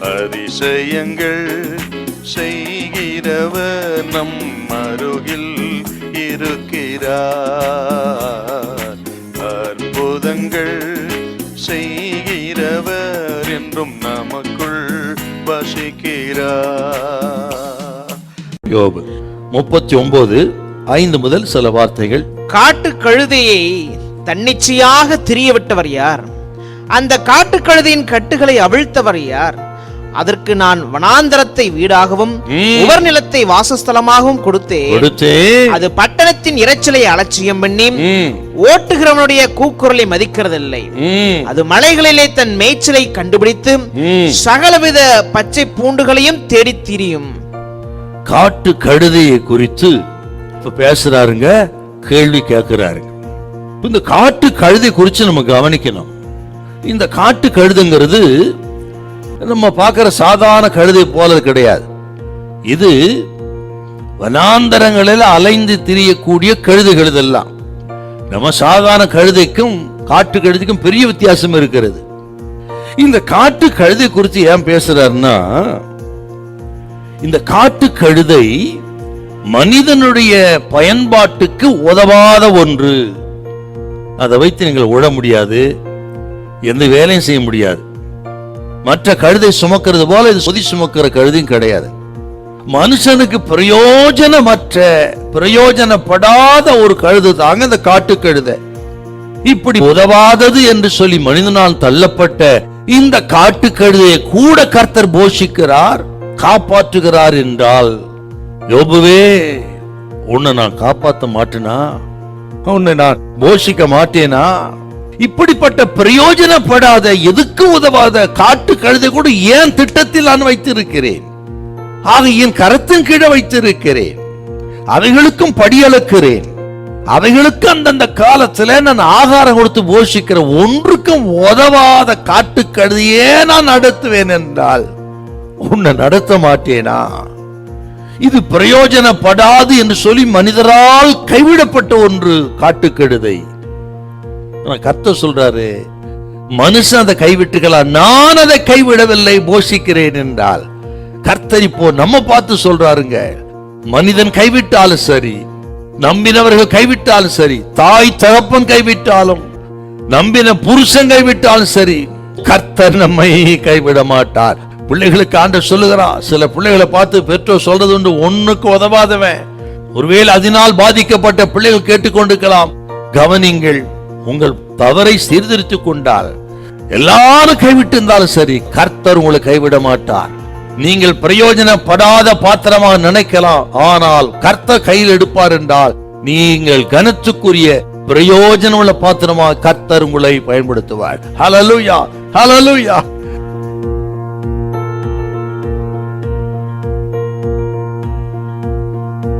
அதிசயங்கள் செய்கிறவர் நம் அருகில் இருக்கிறார். அற்புதங்கள் செய்கிறவர் என்றும் நமக்குள் வசிக்கிறார். யோபு முப்பத்தி ஒன்பது ஐந்து முதல் சில வார்த்தைகள். காட்டு கழுதையை தன்னிச்சையாக திரிய விட்டவர் யார்? அந்த காட்டு கழுதையின் கட்டுகளை அவிழ்த்தவர் யார்? அதற்கு நான் வனாந்தரத்தை வீடாகவும். உவர் நிலத்தை வாசஸ்தலமாகவும் கொடுத்தேன் கொடுத்தே அது பட்டணத்தின் இரைச்சலை அலட்சியம் பண்ணி ஓட்டுகிறவனுடைய கூக்குரலை மதிக்கிறதில்லை அது மலைகளிலே தன் மேய்ச்சலை கண்டுபிடித்து. சகலவித பச்சை பூண்டுகளையும் தேடித் திரியும் காட்டு கழுதையை குறித்து இப்ப பேசுறாருங்க கேள்வி கேட்கிறாருங்க இந்த காட்டு கழுதை குறித்து நம்ம கவனிக்கணும் இந்த காட்டு கழுதுங்கிறது நம்ம பார்க்குற சாதாரண கழுதை போல கிடையாது. இது வனாந்தரங்களில் அலைந்து திரியக்கூடிய கழுதைகள் கழுதெல்லாம் நம்ம சாதாரண கழுதைக்கும் காட்டு கழுதைக்கும் பெரிய வித்தியாசம் இருக்கிறது. இந்த காட்டு கழுதை குறித்து ஏன் பேசுறாருன்னா இந்த காட்டு கழுதை மனிதனுடைய பயன்பாட்டுக்கு உதவாத ஒன்று. அதை வைத்து நீங்கள் உழ முடியாது எந்த வேலையும் செய்ய முடியாது. மற்ற கழுதை சுமக்கிறது போல இது சொதி சுமக்கிற கழுதையும் கிடையாது. மனுஷனுக்கு பிரயோஜனமற்ற பிரயோஜனப்படாத ஒரு கழுது தாங்க இந்த காட்டு கழுதை. இப்படி உதவாதது என்று சொல்லி மனிதனால் தள்ளப்பட்ட இந்த காட்டு கழுதையை கூட கர்த்தர் போஷிக்கிறார் காப்பாற்றுகிறார் என்றால் யோபுவே உன்னை நான் காப்பாற்ற மாட்டேனா? உன்னை நான் போஷிக்க மாட்டேனா? இப்படிப்பட்ட பிரயோஜனப்படாத எதுக்கும் உதவாத காட்டு கழுதை கூட ஏன் திட்டத்தில் நான் வைத்திருக்கிறேன்? ஆக என் கரத்தின் கீழே வைத்திருக்கிறேன். அவைகளுக்கும் படியளக்கிறேன் அவைகளுக்கு அந்தந்த காலத்துல நான் ஆகாரம் கொடுத்து போஷிக்கிற ஒன்றுக்கும் உதவாத காட்டு கழுதையே நான் நடத்துவேன் என்றால் உன்னை நடத்த மாட்டேனா? இது பிரயோஜனப்படாது என்று சொல்லி மனிதரால் கைவிடப்பட்ட ஒன்று காட்டுக்கெடுதை ஆனா கர்த்தர் சொல்றாரு மனுஷன் அதை கைவிட்டுக்கலாம் நான் அதை கைவிடவில்லை போஷிக்கிறேன் என்றால் கர்த்தர் இப்போ நம்ம பார்த்து சொல்றாருங்க மனிதன் கைவிட்டாலும் சரி நம்பினவர்கள் கைவிட்டாலும் சரி தாய் தகப்பன் கைவிட்டாலும் நம்பின புருஷன் கைவிட்டாலும் சரி கர்த்தர் நம்மை கைவிட மாட்டார். பிள்ளைகளுக்கு ஆண்ட சொல்லுகிறான் சில பிள்ளைகளை பார்த்து பெற்றோர் சொல்றது உண்டு ஒண்ணுக்கு உதவாதவன். ஒருவேளை அதனால் பாதிக்கப்பட்ட பிள்ளைகள் கேட்டுக்கொண்டிருக்கலாம். கவனிங்கள் உங்கள் தவறை சீர்திருத்திக் கொண்டால் எல்லாரும் கைவிட்டு இருந்தாலும் சரி கர்த்தர் உங்களை கைவிட மாட்டார். நீங்கள் பிரயோஜனப்படாத பாத்திரமாக நினைக்கலாம் ஆனால் கர்த்தர் கையில் எடுப்பார் என்றால் நீங்கள் கனத்துக்குரிய பிரயோஜனமுள்ள பாத்திரமாக கர்த்தர் உங்களை பயன்படுத்துவார். ஹலலுயா ஹலலுயா